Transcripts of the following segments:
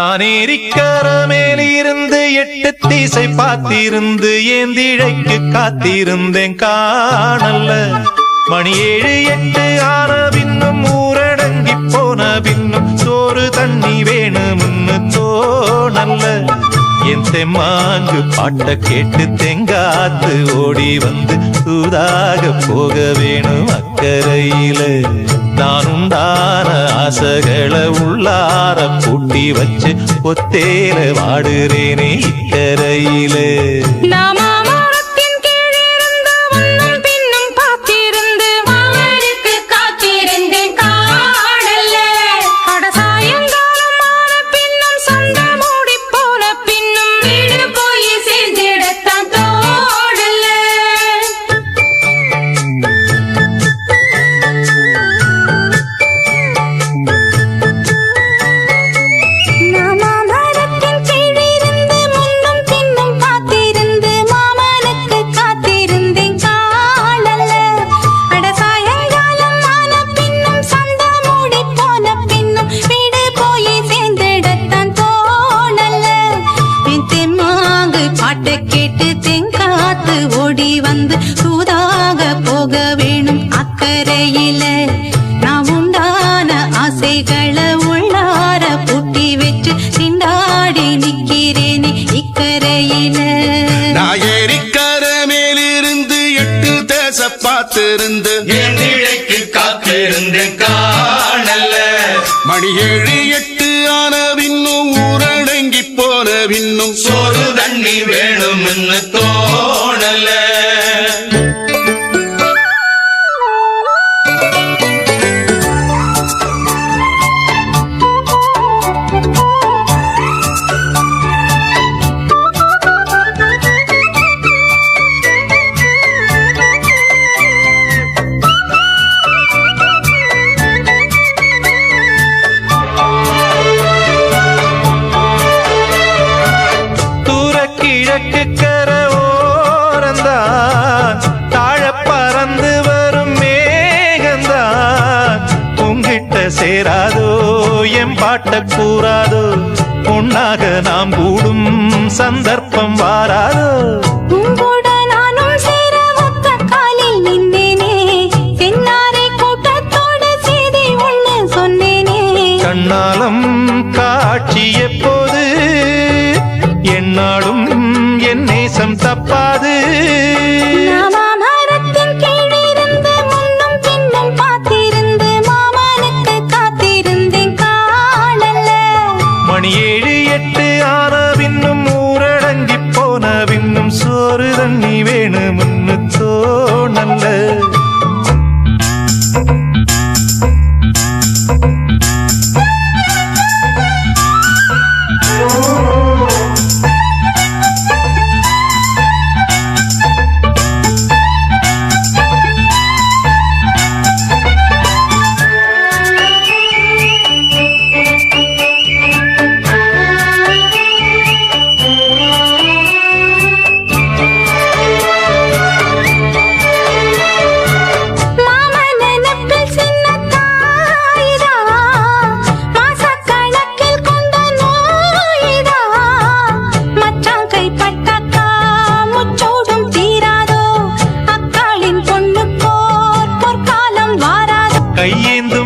நானேரிக்கர மேலிருந்து எட்டு தீசை பார்த்திருந்து ஏந்திழைக்கு காத்திருந்தேன் காணல்ல? மணி ஏழு எட்டு ஆன பின்னும் ஊரடங்கி போன பின்னும் சோறு தண்ணி வேணும்னு தோணல்ல. என் தெம்மாங்கு பாட்ட கேட்டு தெங்காத்து ஓடி வந்து தூதாக போக வேணும் அக்கறையில. நான் உண்டான ஆசைகளை உள்ளார பூட்டி வச்சு ஒத்தேல வாடுறேனே இக்கரையில நாமாமரத்தின் பார்த்திருந்து ஏந்திழைக்கு காத்திருந்தேன் காணல்ல. மணி ஏழு எட்டு ஆன பின்னும் ஊரடங்கி போன பின்னும் சோறு தண்ணி வேணும்னு தோணல சேராதோ என் பாட்ட கூறாதோ உன்னாக நாம் கூடும் சந்தர்ப்பம் வாராதோ. உங்கூட நானும் சேர சோறு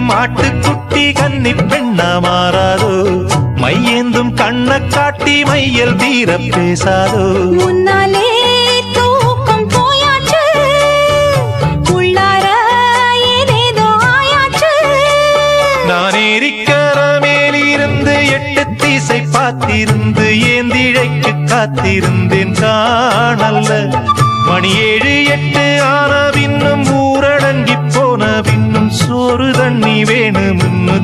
கையேந்தும் ஆட்டுக்குட்டி கன்னி பெண்ணா மாறாதோ? மையேந்தும் கண்ண காட்டி மையல் தீர பேசாதோ? முன்னாலே தூக்கம் போயாச்சு. உள்ளார ஏதேதோ ஆயாச்சு. நான் ஏரிக்கர மேலிருந்து எட்டு தீசை பார்த்திருந்து ஏந்திழைக்கு காத்திருந்தேன் காணல்ல. மணி ஏழு எட்டு ஆன பின்னும் ஊரடங்கி போன பின்னும் சோறு தண்ணி வேணும்னு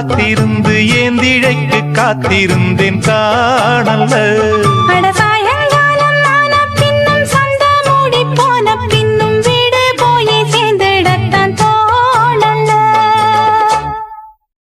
காத்திருந்து ஏந்திழைக்கு காத்திருந்தேன் காணல்ல